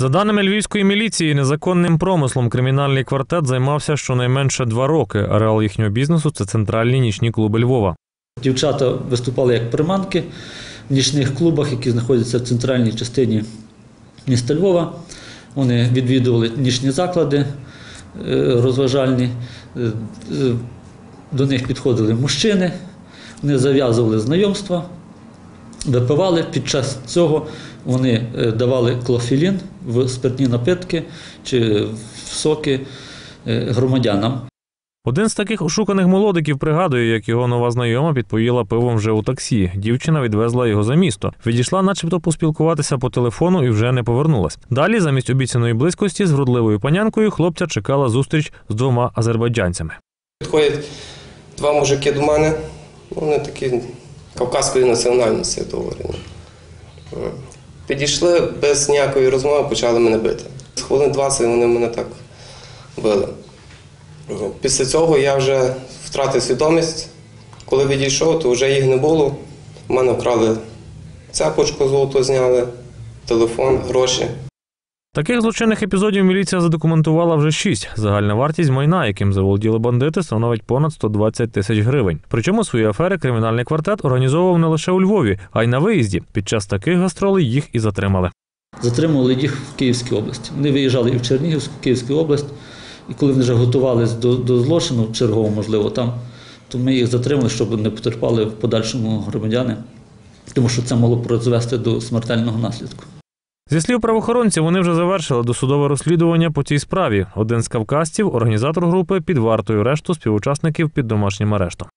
За даними львівської міліції, незаконним промислом кримінальний квартет займався щонайменше два роки. Ареал їхнього бізнесу це центральні нічні клуби Львова. Дівчата виступали як приманки в нічних клубах, які знаходяться в центральній частині міста Львова. Вони відвідували нічні заклади е, розважальні. Е, е, До них підходили мужчини, вони зав'язували знайомства, випивали. Під час цього вони е, давали клофелін в спиртні напитки чи в соки е, громадянам. Один з таких ошуканих молодиків пригадує, як його нова знайома підпоїла пивом вже у таксі. Дівчина відвезла його за місто. Відійшла, начебто, поспілкуватися по телефону і вже не повернулась. Далі, замість обіцяної близькості, з вродливою панянкою хлопця чекала зустріч з двома азербайджанцями. Підходять два мужики до мене, вони такі кавказької національності говорять. Підійшли без ніякої розмови, почали мене бити. З хвилин 20 вони мене так били. Після цього я вже втратив свідомість. Коли відійшов, то вже їх не було. У мене вкрали цепочку золоту зняли, телефон, гроші. Таких злочинних епізодів міліція задокументувала вже шість. Загальна вартість майна, яким заволоділи бандити, становить понад 120 тисяч гривень. Причому свої афери кримінальний квартет організовував не лише у Львові, а й на виїзді. Під час таких гастролей їх і затримали. Затримували їх в Київській області. Вони виїжджали і в Чернігівську, в Київську область, і коли вони вже готувалися до, до злочину, чергового, можливо, там, то ми їх затримали, щоб не потерпали в подальшому громадяни, тому що це могло призвести до смертельного наслідку. Зі слів правоохоронців, вони вже завершили досудове розслідування по цій справі. Один з кавказців, організатор групи, під вартою решту співучасників під домашнім арештом.